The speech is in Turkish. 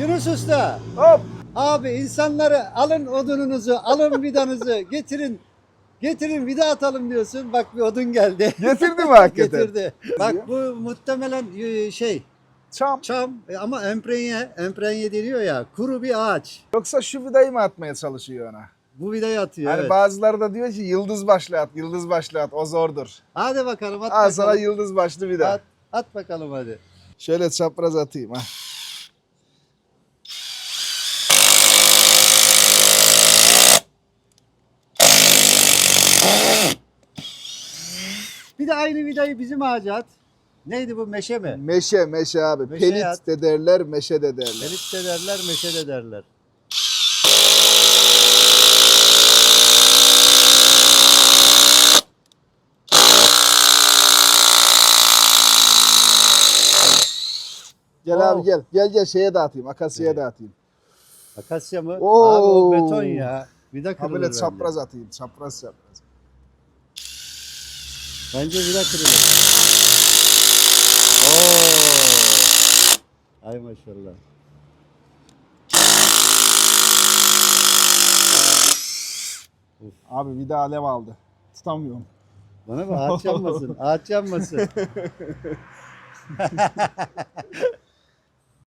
Yunus Usta. Hop. Abi insanları alın odununuzu, alın vidanızı, getirin. Getirin vida atalım diyorsun. Bak bir odun geldi. Getirdi mi hakikaten? Getirdi. Bak bu muhtemelen e, şey Çam. çam e, ama emprenye, emprenye deniyor ya. Kuru bir ağaç. Yoksa şu vidayı mı atmaya çalışıyor ona? Bu vidayı atıyor. Hani evet. bazıları da diyor ki yıldız başlı at, yıldız başlı at. O zordur. Hadi bakalım at Al bakalım. sana yıldız başlı vida. At, at bakalım hadi. Şöyle çapraz atayım ha. De aynı vidayı bizim ağaca at. Neydi bu meşe mi? Meşe meşe abi. Meşe Pelit at. de derler, meşe de derler. Pelit de derler, meşe de derler. Gel Oo. abi gel. Gel gel şeye dağıtayım. Akasya'ya Evet. dağıtayım. Akasya mı? Oo. Abi o beton ya. Vida Ha kırılır bence. çapraz atayım. Çapraz çapraz. Bence vida kırılır. Oo. Ay maşallah. Abi vida alev aldı. Tutamıyorum. Bana bak ağaç yanmasın. Ağaç yanmasın.